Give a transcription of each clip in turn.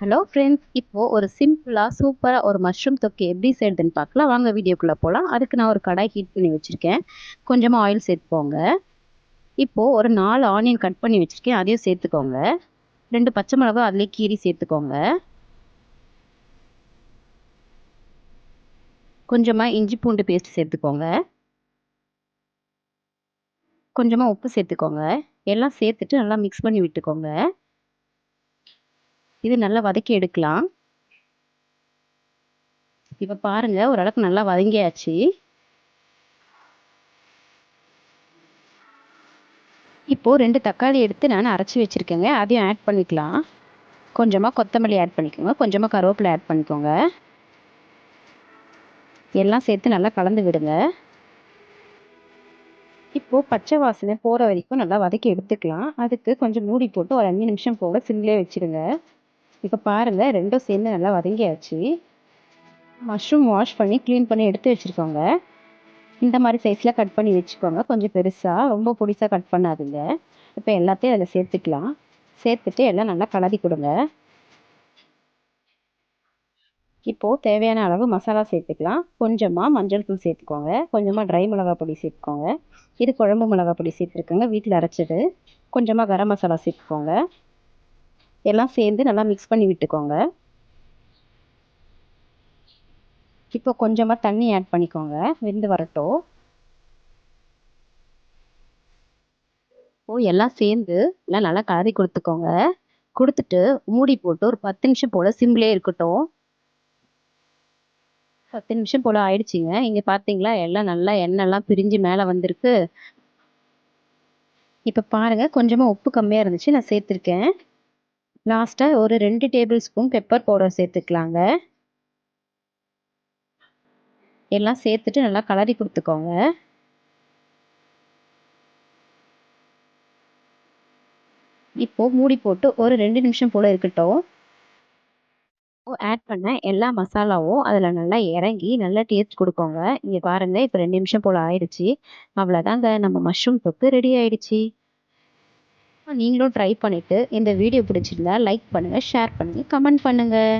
Hello friends இப்போது ஒரு சிம்பிளாக சூப்பராக ஒரு மஷ்ரூம் தொக்கு எப்படி செய்யுதுன்னு பார்க்கலாம். வாங்க வீடியோக்குள்ளே போகலாம் அதுக்கு நான் ஒரு கடாய் ஹீட் பண்ணி வச்சுருக்கேன். கொஞ்சமாக ஆயில் சேர்த்துக்கோங்க. இப்போது ஒரு நாலு ஆனியன் கட் பண்ணி வச்சுருக்கேன். அதையும் சேர்த்துக்கோங்க. ரெண்டு பச்சை மிளகா அதிலே கீரி சேர்த்துக்கோங்க. கொஞ்சமாக இஞ்சி பூண்டு பேஸ்ட் சேர்த்துக்கோங்க. கொஞ்சமாக உப்பு சேர்த்துக்கோங்க. எல்லாம் சேர்த்துட்டு நல்லா மிக்ஸ் பண்ணி விட்டுக்கோங்க. இது நல்லா வதக்கி எடுக்கலாம். இப்போ பாருங்க ஓரளவுக்கு நல்லா வதங்கியாச்சு. இப்போது ரெண்டு தக்காளி எடுத்து நான் அரைச்சி வச்சுருக்கேங்க. அதையும் ஆட் பண்ணிக்கலாம். கொஞ்சமாக கொத்தமல்லி ஆட் பண்ணிக்கோங்க. கொஞ்சமாக கருவேப்பிலை ஆட் பண்ணிக்கோங்க. எல்லாம் சேர்த்து நல்லா கலந்து விடுங்க. இப்போது பச்சை வாசனை போகிற வரைக்கும் நல்லா வதக்கி எடுத்துக்கலாம். அதுக்கு கொஞ்சம் மூடி போட்டு ஒரு அஞ்சு நிமிஷம் போக சிம்லேயே வச்சுருங்க. இப்போ பாருங்கள் ரெண்டும் சேர்ந்து நல்லா வதங்கியாச்சு. மஷ்ரூம் வாஷ் பண்ணி க்ளீன் பண்ணி எடுத்து வச்சுருக்கோங்க. இந்த மாதிரி சைஸில் கட் பண்ணி வச்சுக்கோங்க. கொஞ்சம் பெருசாக ரொம்ப பொடிசாக கட் பண்ணாதுங்க. இப்போ எல்லாத்தையும் அதில் சேர்த்துக்கலாம். சேர்த்துட்டு எல்லாம் நல்லா கலரி கொடுங்க. இப்போது தேவையான அளவு மசாலா சேர்த்துக்கலாம். கொஞ்சமாக மஞ்சள் தூள் சேர்த்துக்கோங்க. கொஞ்சமாக ட்ரை மிளகா பொடி சேர்த்துக்கோங்க. இது குழம்பு மிளகா பொடி சேர்த்துருக்கோங்க. வீட்டில் அரைச்சது. கொஞ்சமாக கரம் மசாலா சேர்த்துக்கோங்க. எல்லாம் சேர்ந்து நல்லா மிக்ஸ் பண்ணி விட்டுக்கோங்க. இப்போ கொஞ்சமாக தண்ணி ஆட் பண்ணிக்கோங்க. வெந்து வரட்டும். ஓ எல்லாம் சேர்ந்து எல்லாம் நல்லா கலரி கொடுத்துக்கோங்க. கொடுத்துட்டு மூடி போட்டு ஒரு பத்து நிமிஷம் போல் சிம்லேயே இருக்கட்டும். பத்து நிமிஷம் போல் ஆயிடுச்சுங்க. இங்கே பார்த்தீங்களா எல்லாம் நல்லா எண்ணெய்லாம் பிரிஞ்சு மேலே வந்திருக்கு. இப்போ பாருங்கள் கொஞ்சமாக உப்பு கம்மியாக இருந்துச்சு. நான் சேர்த்துருக்கேன். லாஸ்ட்டாக ஒரு ரெண்டு டேபிள் ஸ்பூன் பெப்பர் பவுடர் சேர்த்துக்கலாங்க. எல்லாம் சேர்த்துட்டு நல்லா கலரி கொடுத்துக்கோங்க. இப்போது மூடி போட்டு ஒரு ரெண்டு நிமிஷம் போல் இருக்கட்டும். ஆட் பண்ண எல்லா மசாலாவும் அதில் நல்லா இறங்கி நல்லா டேஸ்ட் கொடுக்கோங்க. இங்கே பாருங்கள் இப்போ ரெண்டு நிமிஷம் போல் ஆயிடுச்சு. அவ்வளோதாங்க நம்ம மஷ்ரூம் தொக்கு ரெடி ஆயிடுச்சு. நீங்களும் ட்ரை பண்ணிவிட்டு இந்த வீடியோ பிடிச்சிருந்தா லைக் பண்ணுங்கள் ஷேர் பண்ணுங்கள் கமெண்ட் பண்ணுங்கள்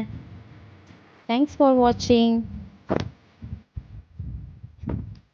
தேங்க்ஸ் ஃபார் வாட்சிங்